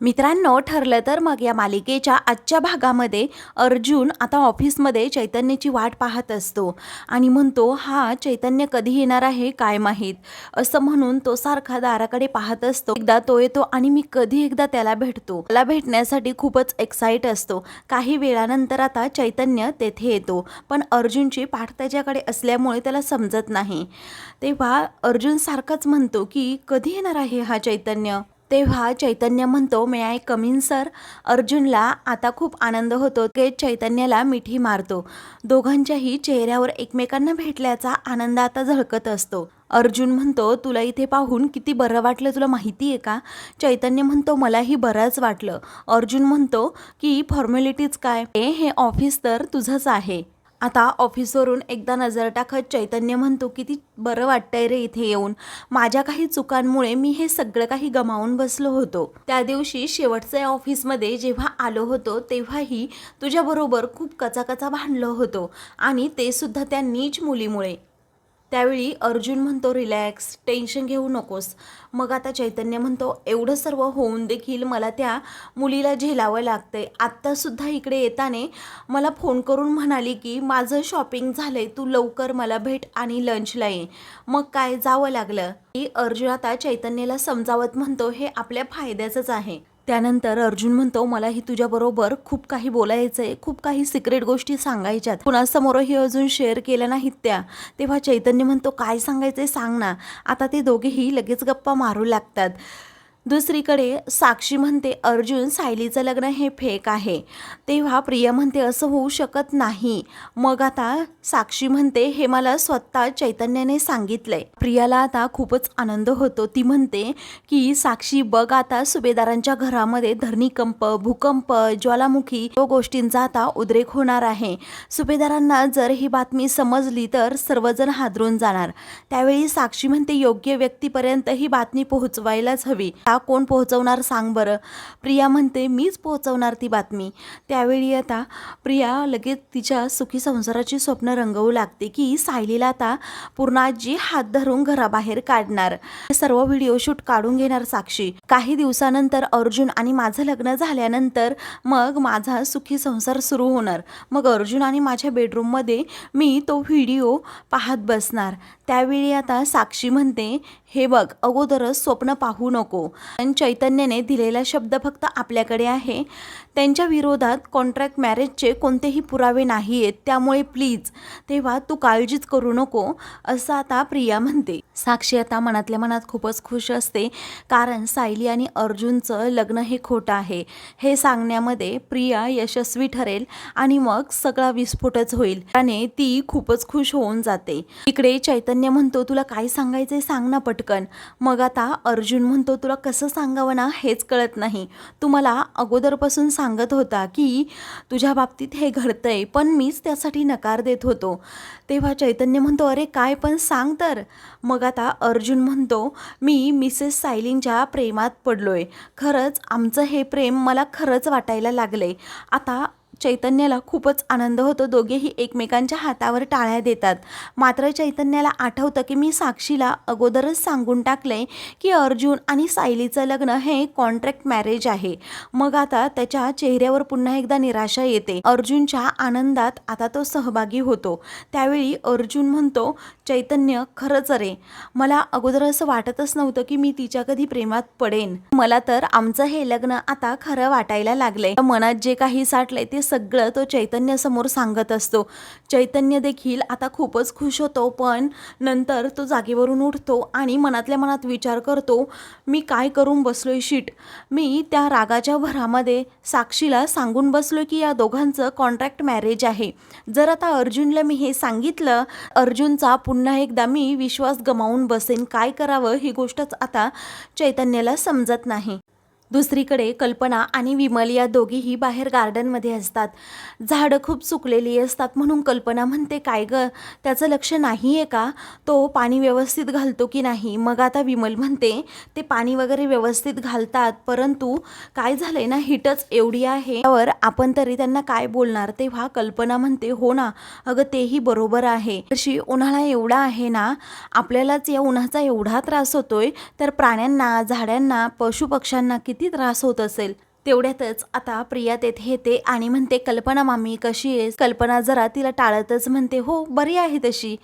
मित्रांनो ठरलं तर मग या मालिकेच्या आजच्या भागामध्ये अर्जुन आता ऑफिसमध्ये चैतन्याची वाट पाहत असतो आणि म्हणतो हा चैतन्य कधी येणार आहे काय माहीत? असं म्हणून तो सारखा दाराकडे पाहत असतो. एकदा तो येतो आणि मी कधी एकदा त्याला भेटतो. त्याला भेटण्यासाठी खूपच एक्साईट असतो. काही वेळानंतर आता चैतन्य तेथे येतो. पण अर्जुनची पाठ त्याच्याकडे असल्यामुळे त्याला समजत नाही. तेव्हा अर्जुन सारखाच म्हणतो की कधी येणार आहे हा चैतन्य? तेव्हा चैतन्य म्हणतो may I come in sir अर्जुनला आता खूप आनंद होतो ते चैतन्याला मिठी मारतो. दोघांच्याही चेहऱ्यावर एकमेकांना भेटल्याचा आनंद आता झळकत असतो. अर्जुन म्हणतो तुला इथे पाहून किती बरं वाटलं तुला माहिती आहे का? चैतन्य म्हणतो मलाही बरंच वाटलं. अर्जुन म्हणतो की फॉर्मॅलिटीज काय? हे ऑफिस तर तुझंच आहे. आता ऑफिसवरून एकदा नजर टाकत चैतन्य म्हणतो किती बरं वाटतंय रे इथे येऊन. माझ्या काही चुकांमुळे मी हे सगळं काही गमावून बसलो होतो. त्या दिवशी शेवटच्या ऑफिसमध्ये जेव्हा आलो होतो तेव्हाही तुझ्याबरोबर खूप कचाकचा भांडलो होतो आणि ते सुद्धा त्या नीच मुलीमुळे. त्यावेळी अर्जुन म्हणतो रिलॅक्स टेन्शन घेऊ नकोस. मग आता चैतन्य म्हणतो एवढं सर्व होऊन देखील मला त्या मुलीला झेलावं लागतंय. आत्तासुद्धा इकडे येताने मला फोन करून म्हणाली की माझं शॉपिंग झालंय तू लवकर मला भेट आणि लंचला ये. मग काय जावं लागलं? की अर्जुन आता चैतन्याला समजावत म्हणतो हे आपल्या फायद्याचंच आहे. त्यानंतर अर्जुन म्हणतो मलाही तुझ्याबरोबर खूप काही बोलायचं आहे खूप काही सिक्रेट गोष्टी सांगायच्यात. कुणासमोरही अजून शेअर केल्या नाहीत त्या. तेव्हा चैतन्य म्हणतो काय सांगायचंय सांग ना. आता ते दोघेही लगेच गप्पा मारू लागतात. दुसरीकडे साक्षी म्हणते अर्जुन सायलीचं लग्न हे फेक आहे. तेव्हा प्रिया म्हणते असं होऊ शकत नाही. मग आता साक्षी म्हणते हे मला स्वतः चैतन्याने सांगितलंय. प्रियाला आता खूपच आनंद होतो. ती म्हणते की साक्षी बघ आता सुभेदारांच्या घरामध्ये धरणीकंप भूकंप ज्वालामुखी या गोष्टींचा आता उद्रेक होणार आहे. सुभेदारांना जर ही बातमी समजली तर सर्वजण हादरून जाणार. त्यावेळी साक्षी म्हणते योग्य व्यक्तीपर्यंत ही बातमी पोहोचवायलाच हवी. हा कोण पोहोचवणार सांग बरं. प्रिया म्हणते मीच पोहोचवणार ती बातमी. त्यावेळी आता प्रिया लगेच तिच्या सुखी संसाराची स्वप्न रंगवू लागते की सायलीला आता पूर्ण आजी हात धरून घराबाहेर काढणार. सर्व व्हिडिओ शूट काढून घेणार साक्षी. काही दिवसानंतर अर्जुन आणि माझं लग्न झाल्यानंतर मग माझा सुखी संसार सुरू होणार. मग अर्जुन आणि माझ्या बेडरूममध्ये मी तो व्हिडिओ पाहत बसणार. त्यावेळी आता साक्षी म्हणते हे बघ अगोदरच स्वप्न पाहू नको. पण चैतन्याने दिलेला शब्द फक्त आपल्याकडे आहे. त्यांच्या विरोधात कॉन्ट्रॅक्ट मॅरेजचे कोणतेही पुरावे नाही आहेत त्यामुळे प्लीज तेव्हा तू काळजीच करू नको असं आता प्रिया म्हणते. साक्षी आता मनातल्या मनात खूपच खुश असते. कारण सायली आणि अर्जुनचं लग्न हे खोटं आहे. हे सांगण्यामध्ये प्रिया यशस्वी ठरेल आणि मग सगळा विस्फोटच होईल. त्याने ती खूपच खुश होऊन जाते. इकडे चैतन्य म्हणतो तुला काय सांगायचंय सांग ना पटकन. मग आता अर्जुन म्हणतो तुला कसं कसं सांगावं ना हेच कळत नाही. तू मला अगोदरपासून सांगत होता की तुझ्या बाबतीत हे घडतं आहे पण मीच त्यासाठी नकार देत होतो. तेव्हा चैतन्य म्हणतो अरे काय पण सांग तर. मग आता अर्जुन म्हणतो मी मिसेस सायलींच्या प्रेमात पडलो आहे खरंच आमचं हे प्रेम मला खरंच वाटायला लागलं आहे आता चैतन्याला खूपच आनंद होतो. दोघेही एकमेकांच्या हातावर टाळ्या देतात. मात्र चैतन्याला आठवतं की मी साक्षीला अगोदरच सांगून टाकलंय की अर्जुन आणि सायलीचं लग्न हे कॉन्ट्रॅक्ट मॅरेज आहे. मग आता त्याच्या चेहऱ्यावर पुन्हा एकदा निराशा येते. अर्जुनच्या आनंदात आता तो सहभागी होतो. त्यावेळी अर्जुन म्हणतो चैतन्य खरंच रे मला अगोदर असं वाटतच नव्हतं की मी तिच्या कधी प्रेमात पडेन. मला तर आमचं हे लग्न आता खरं वाटायला लागलंय. मनात जे काही साठलंय ते सगळं तो चैतन्य समोर सांगत असतो. चैतन्य देखील आता खूपच खुश होतो पण नंतर तो जागेवरून उठतो आणि मनातल्या मनात विचार करतो मी काय करून बसलोय शीट? मी त्या रागाच्या भरामध्ये साक्षीला सांगून बसलोय की या दोघांचं कॉन्ट्रॅक्ट मॅरेज आहे. जर आता अर्जुनला मी हे सांगितलं अर्जुनचा पुन्हा पुन्हा एकदा मी विश्वास गमावून बसेन. काय करावं ही गोष्टच आता चैतन्याला समजत नाही. दुसरीकडे कल्पना आणि विमल या दोघीही बाहेर गार्डनमध्ये असतात. झाडं खूप सुकलेली असतात म्हणून कल्पना म्हणते काय ग त्याचं लक्ष नाही आहे का? तो पाणी व्यवस्थित घालतो की नाही? मग आता विमल म्हणते ते पाणी वगैरे व्यवस्थित घालतात परंतु काय झालंय ना हिटच एवढी आहे. त्यावर आपण तरी त्यांना काय बोलणार? तेव्हा कल्पना म्हणते हो ना अगं तेही बरोबर आहे. तशी उन्हाळा एवढा आहे ना आपल्यालाच या उन्हाचा एवढा त्रास होतोय. तर प्राण्यांना झाडांना पशुपक्ष्यांना किती किती त्रास होत असेल तेवढ्यातच आता प्रिया तेथे येते आणि म्हणते कल्पना मामी कशी आहेस कल्पना जरा तिला टाळतच म्हणते हो बरी आहे तशी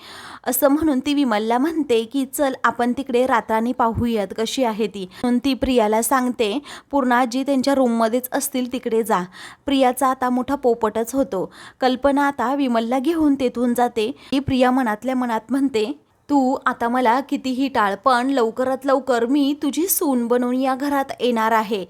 असं म्हणून ती विमलला म्हणते की चल आपण तिकडे रात्रानी पाहूयात कशी आहे ती म्हणून ती प्रियाला सांगते पूर्णाजी त्यांच्या रूममध्येच असतील तिकडे जा प्रियाचा आता मोठा पोपटच होतो. कल्पना आता विमलला घेऊन तेथून जाते. ही प्रिया मनातल्या मनात म्हणते तू आता मला कितीही टाळ पण लवकरात लवकर मी तुझी सून बनवून या घरात येणार आहे.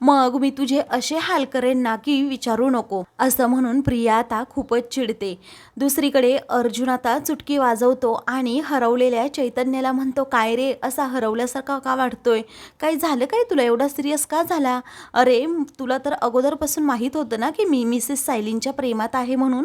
मग मी तुझे असे हाल करेन ना की विचारू नको असं म्हणून प्रिया आता खूपच चिडते. दुसरीकडे अर्जुन आता चुटकी वाजवतो आणि हरवलेल्या चैतन्याला म्हणतो काय रे असा हरवल्यासारखा का वाटतोय काय झालं काय तुला? एवढा सिरियस का झाला? अरे तुला तर अगोदरपासून माहीत होतं ना की मी मिसेस सायलींच्या प्रेमात आहे म्हणून.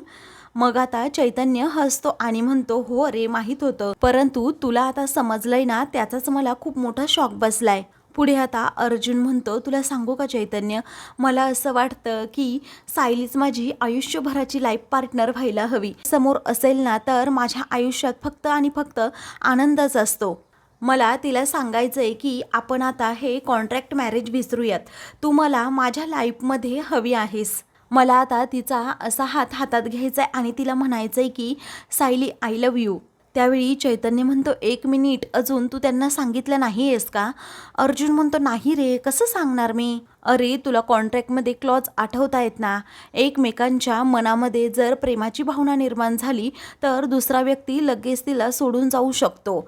मग आता चैतन्य हसतो आणि म्हणतो हो अरे माहीत होतं. परंतु तुला आता समजलंय ना त्याचाच मला खूप मोठा शॉक बसलाय. पुढे आता अर्जुन म्हणतो तुला सांगू का चैतन्य? मला असं वाटतं की सायलीच माझी आयुष्यभराची लाईफ पार्टनर व्हायला हवी. समोर असेल ना तर माझ्या आयुष्यात फक्त आणि फक्त आनंदच असतो. मला तिला सांगायचं आहे की आपण आता हे कॉन्ट्रॅक्ट मॅरेज विसरूयात. तू मला माझ्या लाईफमध्ये हवी आहेस. मला आता तिचा असा हात हातात घ्यायचा आहे आणि तिला म्हणायचं आहे की सायली आय लव्ह यू त्यावेळी चैतन्य म्हणतो एक मिनिट अजून तू त्यांना सांगितलं नाही आहेस का? अर्जुन म्हणतो नाही रे कसं सांगणार मी? अरे तुला कॉन्ट्रॅक्टमध्ये क्लॉज आठवता आहेत ना? एकमेकांच्या मनामध्ये जर प्रेमाची भावना निर्माण झाली तर दुसरा व्यक्ती लगेच तिला सोडून जाऊ शकतो.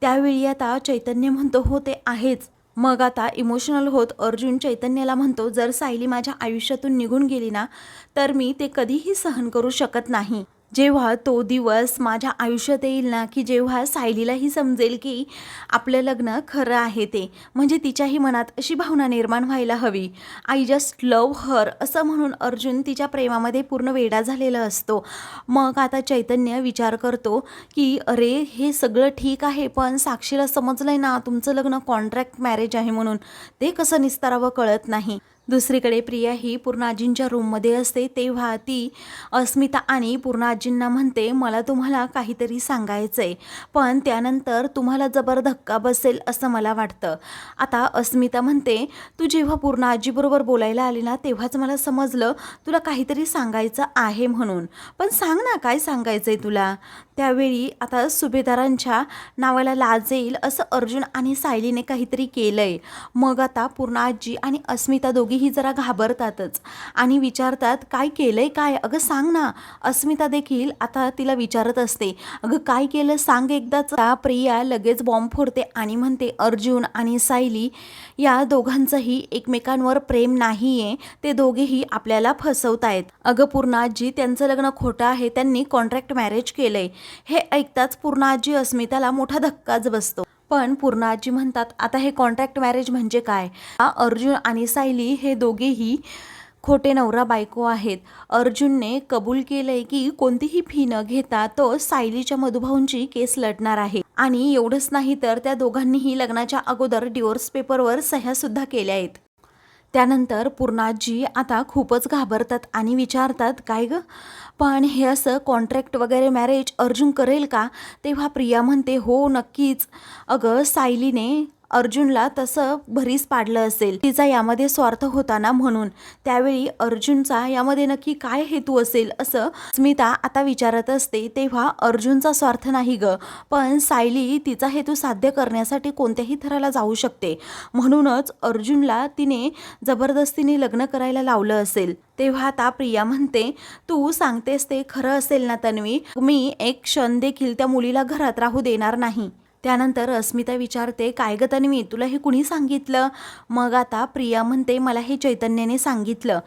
त्यावेळी आता चैतन्य म्हणतो हो ते आहेच. मग आता इमोशनल होत अर्जुन चैतन्याला म्हणतो जर सायली माझ्या आयुष्यातून निघून गेली ना तर मी ते कधीही सहन करू शकत नाही. जेव्हा तो दिवस माझ्या आयुष्यात येईल ना की जेव्हा सायलीलाही समजेल की आपलं लग्न खरं आहे ते म्हणजे तिच्याही मनात अशी भावना निर्माण व्हायला हवी. आय जस्ट लव हर असं म्हणून अर्जुन तिच्या प्रेमामध्ये पूर्ण वेडा झालेला असतो. मग आता चैतन्य विचार करतो की अरे हे सगळं ठीक आहे पण साक्षीला समजलं आहे ना तुमचं लग्न कॉन्ट्रॅक्ट मॅरेज आहे म्हणून. ते कसं निस्तारावं कळत नाही. दुसरीकडे प्रिया ही पूर्णाजींच्या रूममध्ये असते तेव्हा ती अस्मिता आणि पूर्णाजींना म्हणते मला तुम्हाला काहीतरी सांगायचं आहे पण त्यानंतर तुम्हाला जबर धक्का बसेल असं मला वाटतं. आता अस्मिता म्हणते तू जेव्हा पूर्णाजीबरोबर बोलायला आली ना तेव्हाच मला समजलं तुला काहीतरी सांगायचं आहे म्हणून. पण सांग ना काय सांगायचं आहे तुला? त्यावेळी आता सुभेदारांच्या नावाला लाज येईल असं अर्जुन आणि सायलीने काहीतरी केलं आहे मग आता पूर्णाजी आणि अस्मिता दोघी दोघीही जरा घाबरतातच. आणि विचारतात काय केलंय काय? अगं सांग ना. अस्मिता देखील आता तिला विचारत असते. अगं काय केलं? सांग एकदाच त्या प्रिया लगेच बॉम्ब फोडते आणि म्हणते अर्जुन आणि सायली या दोघांचंही एकमेकांवर प्रेम नाही आहे ते दोघेही आपल्याला फसवतायत. अगं पूर्णाजी त्यांचं लग्न खोटं आहे. त्यांनी कॉन्ट्रॅक्ट मॅरेज केलंय. हे ऐकताच पूर्णाजी अस्मिताला मोठा धक्काच बसतो. पण पूर्णाजी म्हणतात आता हे कॉन्ट्रॅक्ट मॅरेज म्हणजे काय? अर्जुन आणि सायली हे दोघेही खोटे नवरा बायको आहेत. अर्जुनने कबूल केलंय की कोणतीही फी न घेता तो सायलीच्या मधुभाऊंची केस लढणार आहे. आणि एवढंच नाही तर त्या दोघांनीही लग्नाच्या अगोदर डिवोर्स पेपरवर सह्या सुद्धा केल्या आहेत. त्यानंतर पूर्णाजी आता खूपच घाबरतात आणि विचारतात काय ग? पण हे असं कॉन्ट्रॅक्ट वगैरे मॅरेज अर्जुन करेल का? तेव्हा प्रिया म्हणते हो नक्कीच. अगं सायलीने अर्जुनला तसं भरीस पाडलं असेल. तिचा यामध्ये स्वार्थ होता ना म्हणून. त्यावेळी अर्जुनचा यामध्ये नक्की काय हेतू असेल असं स्मिता आता विचारत असते. तेव्हा अर्जुनचा स्वार्थ नाही ग पण सायली तिचा हेतू साध्य करण्यासाठी कोणत्याही थराला जाऊ शकते. म्हणूनच अर्जुनला तिने जबरदस्तीने लग्न करायला लावलं असेल. तेव्हा आता प्रिया म्हणते तू सांगतेस ते खरं असेल ना तन्वी? मी एक क्षण देखील त्या मुलीला घरात राहू देणार नाही. त्यानंतर अस्मिता विचारते काय ग तन्वी तुला हे कुणी सांगितलं? मग आता प्रिया म्हणते मला हे चैतन्याने सांगितलं.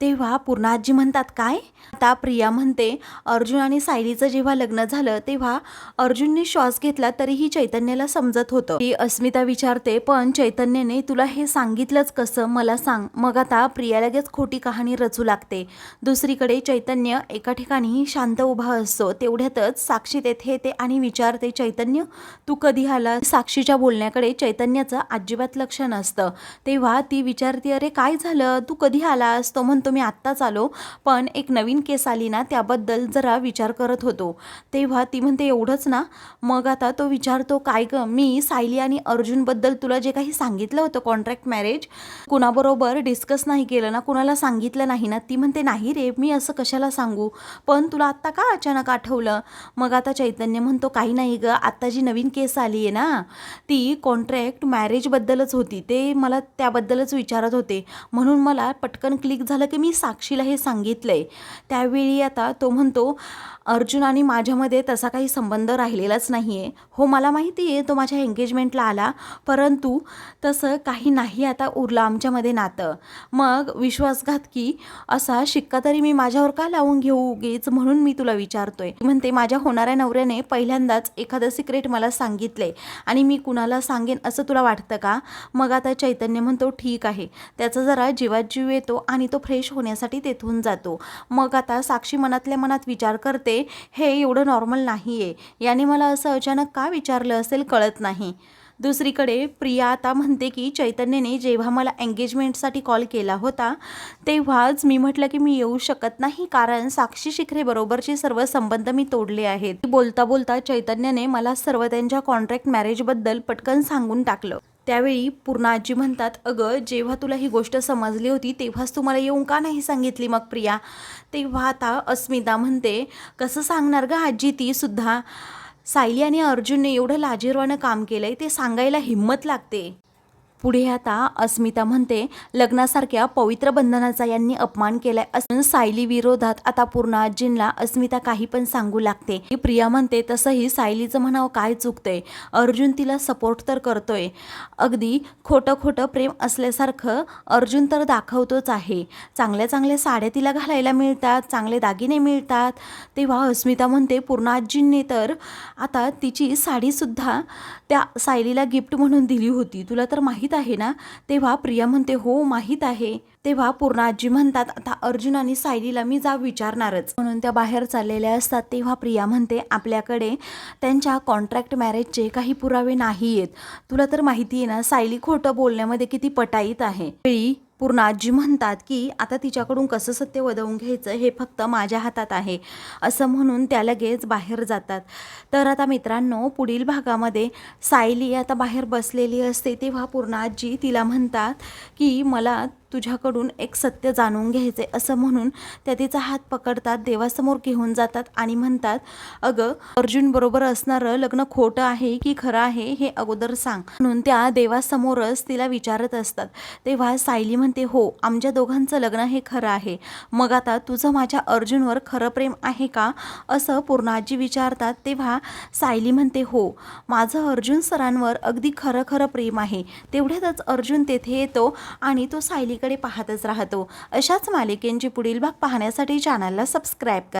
तेव्हा पूर्णाजी म्हणतात काय? आता प्रिया म्हणते अर्जुन आणि सायलीचं जेव्हा लग्न झालं तेव्हा अर्जुनने श्वास घेतला तरीही चैतन्याला समजत होतं. ती अस्मिता विचारते पण चैतन्याने तुला हे सांगितलंच कसं? मला सांग. मग आता प्रिया लगेच खोटी कहाणी रचू लागते. दुसरीकडे चैतन्य एका ठिकाणी शांत उभा असतो. तेवढ्यातच साक्षी तेथे येते आणि विचारते चैतन्य तू कधी आला साक्षीच्या बोलण्याकडे चैतन्याचं अजिबात लक्ष नसतं. तेव्हा ती विचारते अरे काय झालं? तू कधी आलास? तो म्हणतो मी आत्ताच आलो पण एक नवीन केस आली ना त्याबद्दल जरा विचार करत होतो. तेव्हा ती म्हणते एवढंच ना? मग आता तो विचारतो काय ग मी सायली आणि अर्जुनबद्दल तुला जे काही सांगितलं होतं कॉन्ट्रॅक्ट मॅरेज कुणाबरोबर डिस्कस नाही केलं ना कुणाला सांगितलं नाही ना? ती म्हणते नाही रे मी असं कशाला सांगू? पण तुला आत्ता का अचानक आठवलं? मग आता चैतन्य म्हणतो काही नाही ग आत्ता जी नवीन केस आली आहे ना ती कॉन्ट्रॅक्ट मॅरेजबद्दलच होती. ते मला त्याबद्दलच विचारत होते. म्हणून मला पटकन क्लिक झालं की मी साक्षीला हे सांगितलं आहे त्यावेळी आता तो म्हणतो अर्जुन आणि माझ्यामध्ये तसा काही संबंध राहिलेलाच नाही आहे हो मला माहिती आहे तो माझ्या एंगेजमेंटला आला. परंतु तसं काही नाही आता उरलं आमच्यामध्ये नातं. मग विश्वासघात की असा शिक्का तरी मी माझ्यावर का लावून घेऊ उगीच? म्हणून मी तुला विचारतोय. म्हणते माझ्या होणाऱ्या नवऱ्याने पहिल्यांदाच एखादं सिक्रेट मला सांगितले. आणि मी कुणाला सांगेन असं तुला वाटतं का? मग आता चैतन्य म्हणतो ठीक आहे. त्याचा जरा जीवात जीव येतो आणि तो फ्रेश होण्यासाठी तेथून जातो. मग आता साक्षी मनातल्या मनात विचार करते हे एवढं नॉर्मल नाही आहे याने मला असं अचानक का विचारलं असेल कळत नाही. दुसरीकडे प्रिया आता म्हणते की चैतन्यने जेव्हा मला एंगेजमेंटसाठी कॉल केला होता तेव्हाच मी म्हटलं की मी येऊ शकत नाही कारण साक्षी शिखरे बरोबरचे सर्व संबंध मी तोडले आहेत. बोलता बोलता चैतन्याने मला सर्व त्यांच्या कॉन्ट्रॅक्ट मॅरेजबद्दल पटकन सांगून टाकलं. त्यावेळी पूर्ण आजी म्हणतात अगं जेव्हा तुला ही गोष्ट समजली होती तेव्हाच तू मला येऊन का नाही सांगितली मग प्रिया? तेव्हा आता अस्मिता म्हणते कसं सांगणार ग आजी ती सुद्धा? सायली आणि अर्जुनने एवढं लाजिरवानं काम केलंय ते सांगायला हिंमत लागते. पुढे आता अस्मिता म्हणते लग्नासारख्या पवित्र बंधनाचा यांनी अपमान केलाय असून सायली विरोधात आता पूर्ण आजींना अस्मिता काही पण सांगू लागते. प्रिया म्हणते तसंही सायलीचं म्हणावं काय चुकतंय? अर्जुन तिला सपोर्ट तर करतोय. अगदी खोटं खोटं प्रेम असल्यासारखं अर्जुन तर दाखवतोच आहे. चांगल्या चांगल्या साड्या तिला घालायला मिळतात चांगले दागिने मिळतात. तेव्हा अस्मिता म्हणते पूर्ण आजींनी तर आता तिची साडीसुद्धा त्या सायलीला गिफ्ट म्हणून दिली होती. तुला तर माहीत आहे ना? तेव्हा प्रिया म्हणते हो माहीत आहे. तेव्हा पूर्ण आजी म्हणतात आता अर्जुन आणि सायलीला मी जा विचारणारच. म्हणून त्या बाहेर चाललेल्या असतात. तेव्हा प्रिया म्हणते आपल्याकडे त्यांच्या कॉन्ट्रॅक्ट मॅरेजचे काही पुरावे नाही आहेत तुला तर माहिती आहे ना सायली खोटं बोलण्यामध्ये किती पटाईत आहे. वेळी पूर्ण आजी म्हणतात की आता तिच्याकडून कसं सत्य वदवून घ्यायचं हे फक्त माझ्या हातात आहे. असं म्हणून त्या लगेच बाहेर जातात. तर आता मित्रांनो पुढील भागामध्ये सायली आता बाहेर बसलेली असते तेव्हा पूर्ण आजी तिला म्हणतात की मला तुझ्याकडून एक सत्य जाणून घ्यायचे असं म्हणून त्या तिचा हात पकडतात देवासमोर घेऊन जातात आणि म्हणतात अगं अर्जुन बरोबर असणारं लग्न खोटं आहे की खरं आहे हे अगोदर सांग. म्हणून त्या देवासमोरच तिला विचारत असतात. तेव्हा सायली म्हणते हो आमच्या दोघांचं लग्न हे खरं आहे. मग आता तुझं माझ्या अर्जुनवर खरं प्रेम आहे का? असं पूर्णाजी विचारतात. तेव्हा सायली म्हणते हो माझं अर्जुन सरांवर अगदी खरं खरं प्रेम आहे. तेवढ्यातच अर्जुन तेथे येतो आणि तो सायलीकडे पाहतच राहतो. अशाच मालिकेंची पुढील भाग पाहण्यासाठी चॅनलला सबस्क्राईब करा.